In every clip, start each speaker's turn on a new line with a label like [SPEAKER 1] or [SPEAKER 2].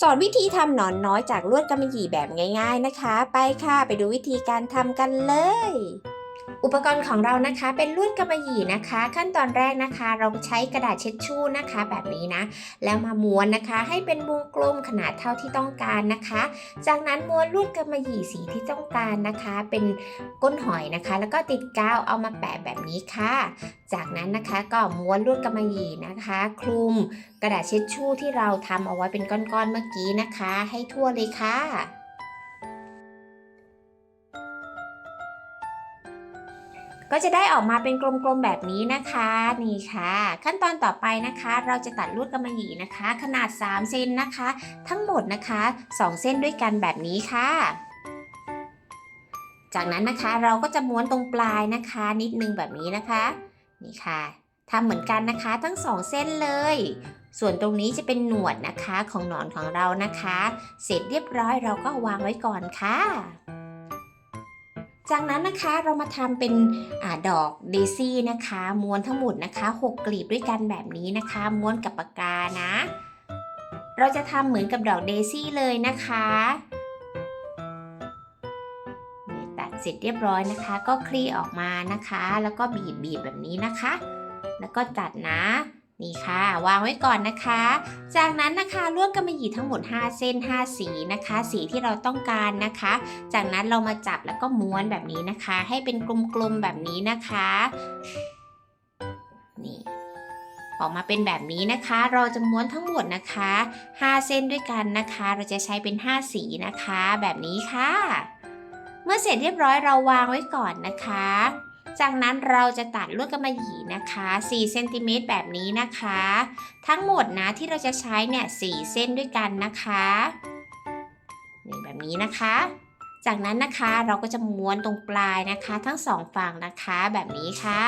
[SPEAKER 1] สอนวิธีทำหนอนน้อยจากลวดกำมะหยี่แบบง่าย ๆนะคะ ไปค่ะไปดูวิธีการทำกันเลย อุปกรณ์ของเรานะคะเป็นลวดกำมะหยี่นะคะ ขั้นตอนแรกนะคะ เราใช้กระดาษเช็ดชู่นะคะ แบบนี้นะ แล้วมาม้วนนะคะ ให้เป็นวงกลมขนาดเท่าที่ต้องการนะคะ จากนั้นม้วนลวดกำมะหยี่สีที่ต้องการนะคะ เป็นก้นหอยนะคะ แล้วก็ติดกาวเอามาแปะแบบนี้ค่ะ จากนั้นนะคะก็ม้วนลวดกำมะหยี่นะคะ คลุมกระดาษเช็ดชู่ที่เราทำเอาไว้เป็นก้อนๆเมื่อกี้นะคะ ให้ทั่วเลยค่ะ ก็จะได้ออกมาเป็นกลมๆแบบนี้นะคะนี่ค่ะ ขั้นตอนต่อไปนะคะ เราจะตัดลวดกำมะหยี่นะคะ ขนาด 3 เซนนะคะ ทั้งหมดนะคะ 2 เส้นด้วยกันแบบนี้ค่ะจากนั้นนะคะเราก็จะม้วนตรงปลายนะคะนิดนึงแบบนี้นะคะนี่ค่ะทำเหมือนกันนะคะทั้งสองเส้นเลย ส่วนตรงนี้จะเป็นหนวดนะคะของหนอนของเรานะคะ เสร็จเรียบร้อยเราก็วางไว้ก่อนค่ะ จากนั้นนะคะเรามาทำเป็นอดอกเดซี่นะคะ ม้วนทั้งหมดนะคะ6กลีบด้วยกันแบบนี้นะคะ ม้วนกับปากกานะ เราจะทำเหมือนกับดอกเดซี่เลยนะคะตัดเสร็จเรียบร้อยนะคะ ก็คลี่ออกมานะคะ แล้วก็บีบบีบแบบนี้นะคะ แล้วก็จัดนะ นี่ค่ะ วางไว้ก่อนนะคะ จากนั้นนะคะลวดกำมะหยี่ทั้งหมด 5 เส้น 5 สีนะคะ สีที่เราต้องการนะคะ จากนั้นเรามาจับแล้วก็ม้วนแบบนี้นะคะ ให้เป็นกลมๆแบบนี้นะคะนี่ออกมาเป็นแบบนี้นะคะ เราจะม้วนทั้งหมดนะคะ 5 เส้นด้วยกันนะคะ เราจะใช้เป็น 5 สีนะคะ แบบนี้ค่ะ เมื่อเสร็จเรียบร้อยเราวางไว้ก่อนนะคะ จากนั้นเราจะตัดลวดกำมะหยี่นะคะ4เซนติเมตรแบบนี้นะคะ ทั้งหมดนะที่เราจะใช้เนี่ย4เส้นด้วยกันนะคะนี่แบบนี้นะคะ จากนั้นนะคะเราก็จะม้วนตรงปลายนะคะ ทั้งสองฝั่งนะคะแบบนี้ค่ะ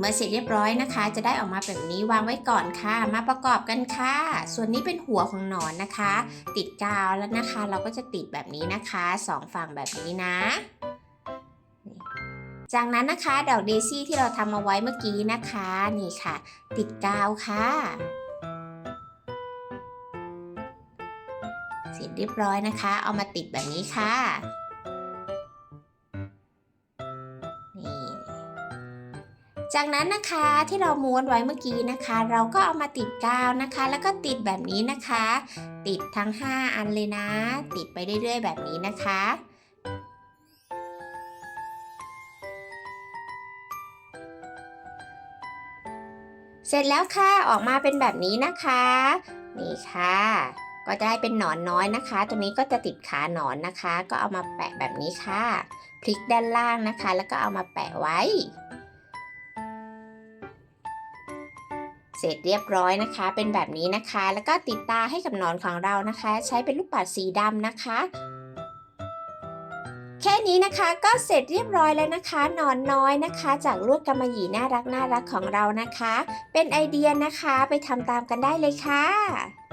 [SPEAKER 1] เมื่อเสร็จเรียบร้อยนะคะ จะได้ออกมาแบบนี้วางไว้ก่อนค่ะ มาประกอบกันค่ะ ส่วนนี้เป็นหัวของหนอนนะคะ ติดกาวแล้วนะคะ เราก็จะติดแบบนี้นะคะสองฝั่งแบบนี้นะจากนั้นนะคะดอกเดซี่ที่เราทำเอาไว้เมื่อกี้นะคะนี่ค่ะ ติดกาวค่ะ เสร็จเรียบร้อยนะคะ เอามาติดแบบนี้ค่ะ จากนั้นนะคะที่เราม้วนไว้เมื่อกี้นะคะ เราก็เอามาติดกาวนะคะ แล้วก็ติดแบบนี้นะคะ ติดทั้ง 5 อันเลยนะ ติดไปเรื่อยๆ แบบนี้นะคะเสร็จแล้วค่ะ ออกมาเป็นแบบนี้นะคะ นี่ค่ะ ก็จะได้เป็นหนอนน้อยนะคะ ตรงนี้ก็จะติดขาหนอนนะคะ ก็เอามาแปะแบบนี้ค่ะ พลิกด้านล่างนะคะ แล้วก็เอามาแปะไว้ เสร็จเรียบร้อยนะคะ เป็นแบบนี้นะคะ แล้วก็ติดตาให้กับหนอนของเรานะคะ ใช้เป็นลูกปัดสีดำนะคะ แค่นี้นะคะก็เสร็จเรียบร้อยแล้วนะคะหนอนน้อยนะคะ จากลวดกำมะหยี่น่ารักน่ารักของเรานะคะ เป็นไอเดียนะคะไปทำตามกันได้เลยค่ะ